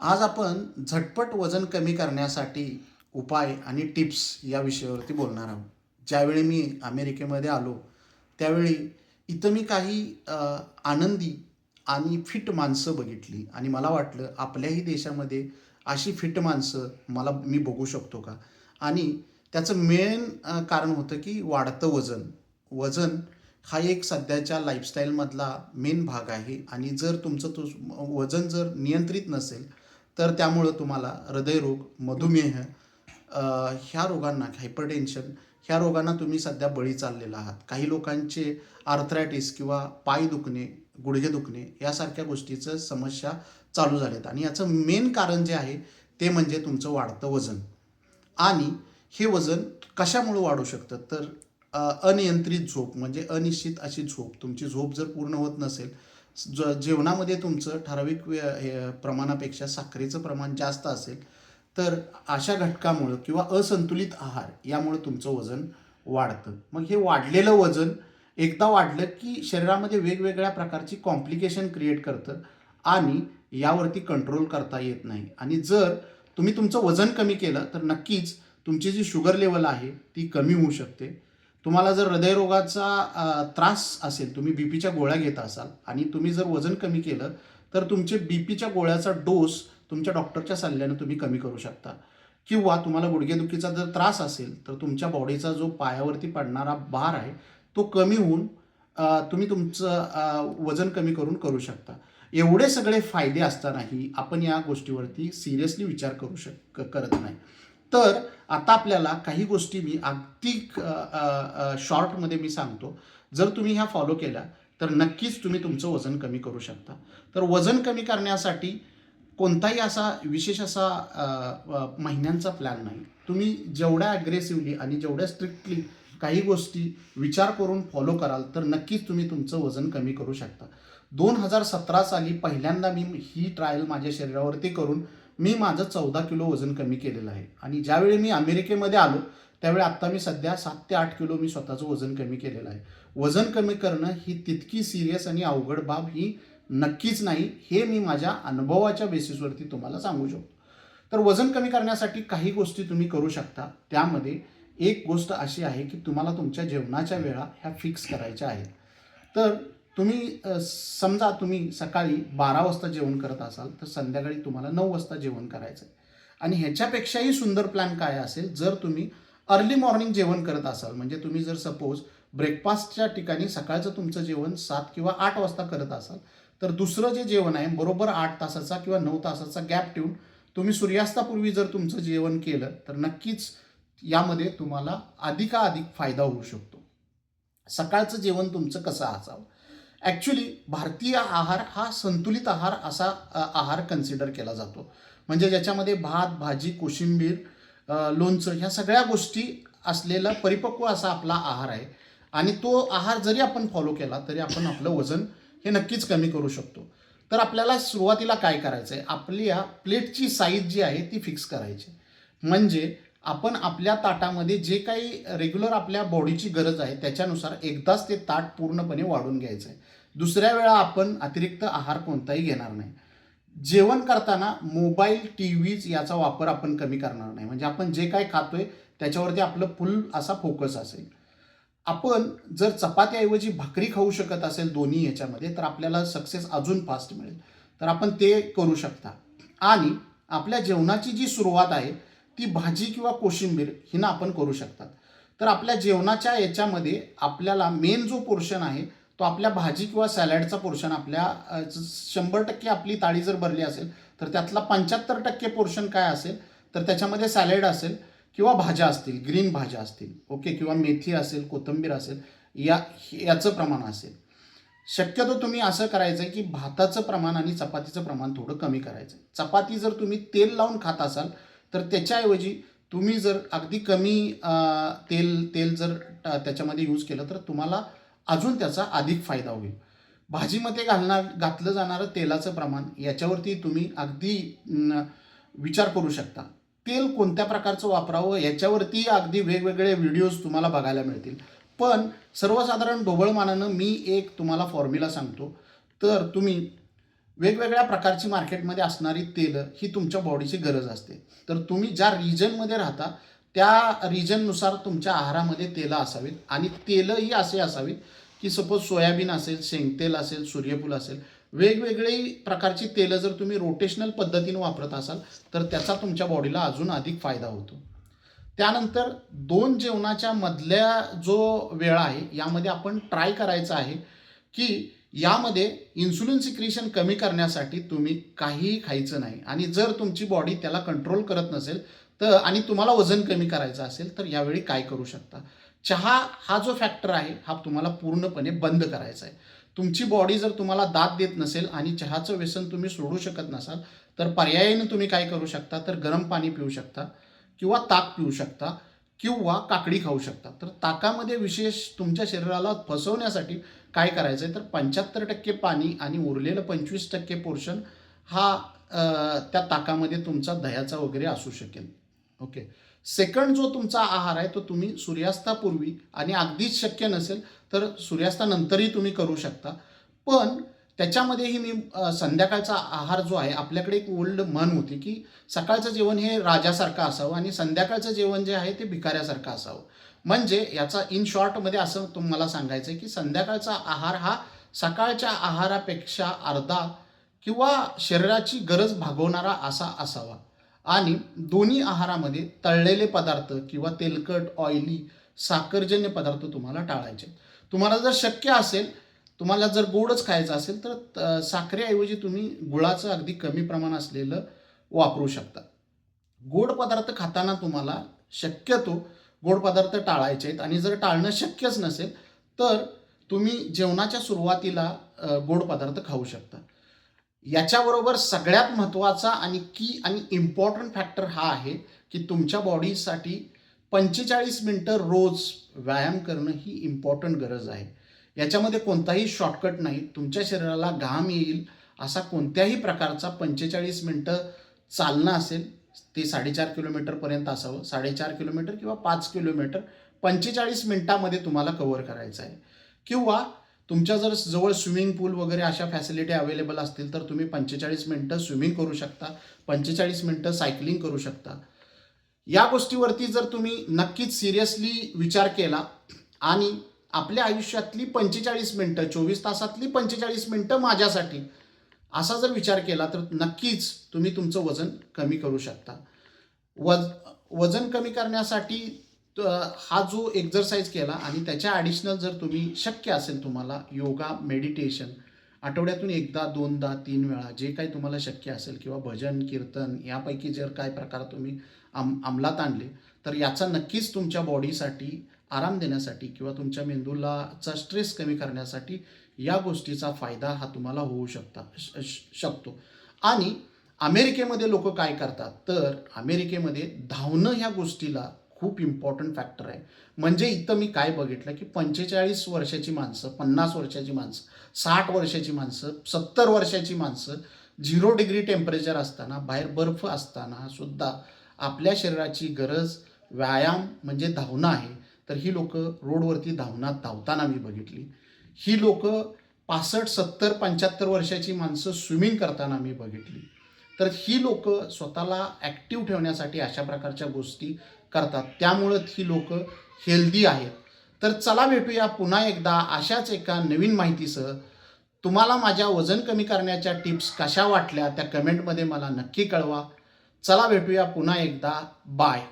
आज आपण झटपट वजन कमी करण्यासाठी उपाय आणि टिप्स या विषयावरती बोलणार आहोत. ज्यावेळी मी अमेरिकेमध्ये आलो त्यावेळी इथं मी काही आनंदी आणि फिट माणसं बघितली. आणि मला वाटलं आपल्याही देशामध्ये अशी फिट माणसं मला मी बघू शकतो का? आणि त्याचं मेन कारण होतं की वाढतं वजन. वजन हा एक सध्याच्या लाईफस्टाईलमधला मेन भाग आहे. आणि जर तुमचं तो वजन जर नियंत्रित नसेल तर त्यामुळं तुम्हाला हृदयरोग मधुमेह ह्या रोगांना हायपरटेन्शन ह्या रोगांना तुम्ही सध्या बळी चाललेला आहात. काही लोकांचे आर्थरायटिस किंवा पाय दुखणे गुडघे दुखणे यासारख्या गोष्टीचं समस्या चालू झाल्यात. आणि याचं मेन कारण जे आहे ते म्हणजे तुमचं वाढतं वजन. आणि हे वजन कशामुळं वाढू शकतं? तर अनियंत्रित झोप म्हणजे अनिश्चित अशी झोप. तुमची झोप जर पूर्ण होत नसेल ज जेवणामध्ये तुमचं ठराविक वे- हे प्रमाणापेक्षा साखरेचं प्रमाण जास्त असेल तर अशा घटकामुळं किंवा असंतुलित आहार यामुळं तुमचं वजन वाढतं. मग हे वाढलेलं वजन एकदा वाढलं की शरीरामध्ये वेगवेगळ्या प्रकारची कॉम्प्लिकेशन क्रिएट करतं आणि यावरती कंट्रोल करता येत नाही. आणि जर तुम्ही तुमचं वजन कमी केलं तर नक्कीच तुमची जी शुगर लेवल आहे ती कमी होऊ शकते. तुम्हाला जर हृदयरोगाचा त्रास असेल तुम्ही बी पीच्या गोळ्या घेत असाल आणि तुम्ही जर वजन कमी केलं तर तुमचे बी पीच्या गोळ्याचा डोस तुमच्या डॉक्टरच्या सल्ल्यानं तुम्ही कमी करू शकता. किंवा तुम्हाला गुडघेदुखीचा जर त्रास असेल तर तुमच्या बॉडीचा जो पायावरती पडणारा भार आहे तो कमी होऊन तुम्ही तुमचं वजन कमी करून करू शकता. एवढे सगळे फायदे असतानाही आपण या गोष्टीवरती सिरियसली विचार करू शक करत नाही. तर आता आपल्याला काही गोष्टी मी अगदी शॉर्टमध्ये मी सांगतो. जर तुम्ही ह्या फॉलो केल्या तर नक्कीच तुम्ही तुमचं वजन कमी करू शकता. तर वजन कमी करण्यासाठी कोणताही असा विशेष असा महिन्यांचा प्लॅन नाही. तुम्ही जेवढ्या ॲग्रेसिव्हली आणि जेवढ्या स्ट्रिक्टली काही गोष्टी विचार करून फॉलो कराल तर नक्कीच तुम्ही तुमचं वजन कमी करू शकता. दोन हजार सतरा साली पहिल्यांदा मी ही ट्रायल माझ्या शरीरावरती करून मी माझं चौदा किलो वजन कमी केलेलं आहे. आणि ज्यावेळी मी अमेरिकेमध्ये आलो त्यावेळी आत्ता मी सध्या सात ते आठ किलो मी स्वतःचं वजन कमी केलेलं आहे. वजन कमी करणं ही तितकी सिरियस आणि अवघड बाब ही नक्कीच नाही हे मी माझ्या अनुभवाच्या बेसिसवरती तुम्हाला सांगू शकतो. तर वजन कमी करण्यासाठी काही गोष्टी तुम्ही करू शकता. त्यामध्ये एक गोष्ट अशी आहे की तुम्हाला तुमच्या जेवणाच्या वेळा ह्या फिक्स करायच्या आहेत. तर तुम्ही समजा तुम्ही सकाळी बारा वाजता जेवण करत असाल तर संध्याकाळी तुम्हाला नऊ वाजता जेवण करायचं आहे आणि ह्याच्यापेक्षाही सुंदर प्लॅन काय असेल जर तुम्ही अर्ली मॉर्निंग जेवण करत असाल म्हणजे तुम्ही जर सपोज ब्रेकफास्टच्या ठिकाणी सकाळचं तुमचं जेवण सात किंवा आठ वाजता करत असाल तर दुसरं जे जेवण आहे बरोबर आठ तासाचा किंवा नऊ तासाचा गॅप ठेवून तुम्ही सूर्यास्तापूर्वी जर तुमचं जेवण केलं तर नक्कीच यामध्ये तुम्हाला अधिकाधिक फायदा होऊ शकतो. सकाळचं जेवण तुमचं कसं असावं? ॲक्च्युली भारतीय आहार हा संतुलित आहार असा आहार कन्सिडर केला जातो. म्हणजे ज्याच्यामध्ये भात भाजी कोशिंबीर लोणचं ह्या सगळ्या गोष्टी असलेला परिपक्व असा आपला आहार आहे. आणि तो आहार जरी आपण फॉलो केला तरी आपण आपलं वजन हे नक्कीच कमी करू शकतो. तर आपल्याला सुरुवातीला काय करायचं आहे आपल्या प्लेटची साईज जी आहे ती फिक्स करायची. म्हणजे आपण आपल्या ताटामध्ये जे काही रेग्युलर आपल्या बॉडीची गरज आहे त्याच्यानुसार एकदाच ते ताट पूर्णपणे वाढून घ्यायचं आहे दुसऱ्या वेळा आपण अतिरिक्त आहार कोणताही घेणार नाही. जेवण करताना मोबाईल टी व्हीज याचा वापर आपण कमी करणार नाही. म्हणजे आपण जे काय खातोय त्याच्यावरती आपलं फुल असा फोकस असेल. आपण जर चपात्याऐवजी भाकरी खाऊ शकत असेल दोन्ही याच्यामध्ये तर आपल्याला सक्सेस अजून फास्ट मिळेल. तर आपण ते करू शकता. आणि आपल्या जेवणाची जी सुरुवात आहे ती भाजी किंवा कोशिंबीर हिनं आपण करू शकतात. तर आपल्या जेवणाच्या याच्यामध्ये आपल्याला मेन जो पोर्शन आहे तो आपल्या भाजी किंवा सॅलॅडचा पोर्शन आपल्या शंभर टक्के आपली ताळी जर भरली असेल तर त्यातला पंच्याहत्तर टक्के पोर्शन काय असेल तर त्याच्यामध्ये सॅलड असेल किंवा भाज्या असतील ग्रीन भाज्या असतील ओके किंवा मेथी असेल कोथिंबीर असेल या याचं प्रमाण असेल. शक्यतो तुम्ही असं करायचं आहे की भाताचं प्रमाण आणि चपातीचं प्रमाण थोडं कमी करायचं आहे चपाती जर तुम्ही तेल लावून खात असाल तर त्याच्याऐवजी तुम्ही जर अगदी कमी तेल तेल जर त्याच्यामध्ये यूज केलं तर तुम्हाला अजून त्याचा अधिक फायदा होईल. भाजीमध्ये घालणार घातलं जाणारं तेलाचं प्रमाण याच्यावरती तुम्ही अगदी विचार करू शकता. तेल कोणत्या प्रकारचं वापरावं याच्यावरती अगदी वेगवेगळे व्हिडिओज तुम्हाला बघायला मिळतील. पण सर्वसाधारण ढोबळमानानं मी एक तुम्हाला फॉर्म्युला सांगतो. तर तुम्ही वेगवेगळ्या प्रकारची मार्केटमध्ये असणारी तेलं ही तुमच्या बॉडीची गरज असते. तर तुम्ही ज्या रिजनमध्ये राहता त्या रिजननुसार तुमच्या आहारामध्ये तेलं असावीत आणि तेलंही असे असावीत की सपोज सोयाबीन असेल शेंगतेल असेल सूर्यफूल असेल वेगवेगळी प्रकारची तेलं जर तुम्ही रोटेशनल पद्धतीने वापरत असाल तर त्याचा तुमच्या बॉडीला अजून अधिक फायदा होतो. त्यानंतर दोन जेवणाच्या मधल्या जो वेळ आहे यामध्ये आपण ट्राय करायचं आहे की यामध्ये इन्सुलिन सिक्रिशन कमी करण्यासाठी तुम्ही काहीही खायचं नाही. आणि जर तुमची बॉडी त्याला कंट्रोल करत नसेल तर आणि तुम्हाला वजन कमी करायचं असेल तर यावेळी काय करू शकता? चहा हा जो फॅक्टर आहे हा तुम्हाला पूर्णपणे बंद करायचा आहे. तुमची बॉडी जर तुम्हाला दाद देत नसेल आणि चहाचं व्यसन तुम्ही सोडू शकत नसाल तर पर्यायाने तुम्ही काय करू शकता? तर गरम पाणी पिऊ शकता किंवा ताक पिऊ शकता किंवा काकडी खाऊ शकता. तर ताकामध्ये विशेष तुमच्या शरीराला फसवण्यासाठी काय करायचं आहे तर पंच्याहत्तर टक्के पाणी आणि उरलेलं पंचवीस टक्के पोर्शन हा त्या ताकामध्ये तुमचा दह्याचा वगैरे असू शकेल. ओके. सेकंड जो तुमचा आहार आहे तो तुम्ही सूर्यास्तापूर्वी आणि अगदीच शक्य नसेल तर सूर्यास्तानंतरही तुम्ही करू शकता. पण त्याच्यामध्येही मी संध्याकाळचा आहार जो आहे आपल्याकडे एक ओल्ड म्हण होती की सकाळचं जेवण हे राजासारखं असावं आणि संध्याकाळचं जेवण जे आहे ते भिकाऱ्यासारखं असावं. म्हणजे याचा इन शॉर्टमध्ये असं तुम्हाला सांगायचं आहे की संध्याकाळचा आहार हा सकाळच्या आहारापेक्षा अर्धा किंवा शरीराची गरज भागवणारा असा असावा. आणि दोन्ही आहारामध्ये तळलेले पदार्थ किंवा तेलकट ऑइली साखरजन्य पदार्थ तुम्हाला टाळायचे. तुम्हाला जर शक्य असेल तुम्हाला जर गोडच खायचं असेल तर साखरेऐवजी तुम्ही गुळाचं अगदी कमी प्रमाण असलेलं वापरू शकता. गोड पदार्थ खाताना तुम्हाला शक्यतो गोड पदार्थ टाळायचे आहेत. आणि जर टाळणं शक्यच नसेल तर तुम्ही जेवणाच्या सुरुवातीला गोड पदार्थ खाऊ शकता. याच्याबरोबर सगळ्यात महत्त्वाचा आणि की आणि इम्पॉर्टंट फॅक्टर हा आहे की तुमच्या बॉडीसाठी पंचेचाळीस मिनटं रोज व्यायाम करणं ही इम्पॉर्टंट गरज आहे. याच्यामध्ये कोणताही शॉर्टकट नाही. तुमच्या शरीराला घाम येईल असा कोणत्याही प्रकारचा पंचेचाळीस मिनटं चालणं असेल ते साडेचार किलोमीटरपर्यंत असावं. साडेचार किलोमीटर किंवा पाच किलोमीटर पंचेचाळीस मिनटामध्ये तुम्हाला कव्हर करायचं आहे. किंवा तुमच्या जर जवळ स्विमिंग पूल वगैरे अशा फॅसिलिटी अवेलेबल असतील तर तुम्ही पंचेचाळीस मिनटं स्विमिंग करू शकता. पंचेचाळीस मिनटं सायकलिंग करू शकता. या गोष्टीवरती जर तुम्ही नक्कीच सिरियसली विचार केला आणि आपल्या आयुष्यातली पंचेचाळीस मिनटं चोवीस तासातली पंचेचाळीस मिनटं माझ्यासाठी असा जर विचार केला तर नक्कीच तुम्ही तुमचं वजन कमी करू शकता. वज वजन कमी करण्यासाठी हा जो एक्झरसाइज केला आणि त्याच्या ॲडिशनल जर तुम्ही शक्य असेल तुम्हाला योगा मेडिटेशन आठवड्यातून एकदा दोनदा तीन वेळा जे काही तुम्हाला शक्य असेल किंवा भजन कीर्तन यापैकी जर काय प्रकार तुम्ही आम अंमलात आणले तर याचा नक्कीच तुमच्या बॉडीसाठी आराम देण्यासाठी किंवा तुमच्या मेंदूलाचा स्ट्रेस कमी करण्यासाठी या गोष्टीचा फायदा हा तुम्हाला होऊ शकता शकतो. आणि अमेरिकेमध्ये लोक काय करतात? तर अमेरिकेमध्ये धावणं ह्या गोष्टीला खूप इम्पॉर्टंट फॅक्टर आहे. म्हणजे इथं मी काय बघितलं की पंचेचाळीस वर्षाची माणसं पन्नास वर्षाची माणसं साठ वर्षाची माणसं सत्तर वर्षाची माणसं झिरो डिग्री टेम्परेचर असताना बाहेर बर्फ असताना सुद्धा आपल्या शरीराची गरज व्यायाम म्हणजे धावणं आहे. तर ही लोक रोडवरती धावणं धावताना मी बघितली. ही लोक पासष्ट सत्तर पंच्याहत्तर वर्षाची माणसं स्विमिंग करताना मी बघितली. तर ही लोक स्वतःला ॲक्टिव्ह ठेवण्यासाठी अशा प्रकारच्या गोष्टी करतात. त्यामुळं ही लोक हेल्दी आहेत. तर चला भेटूया पुन्हा एकदा अशाच एका नवीन माहितीसह. तुम्हाला माझ्या वजन कमी करण्याच्या टिप्स कशा वाटल्या त्या कमेंटमध्ये मला नक्की कळवा. चला भेटूया पुन्हा एकदा. बाय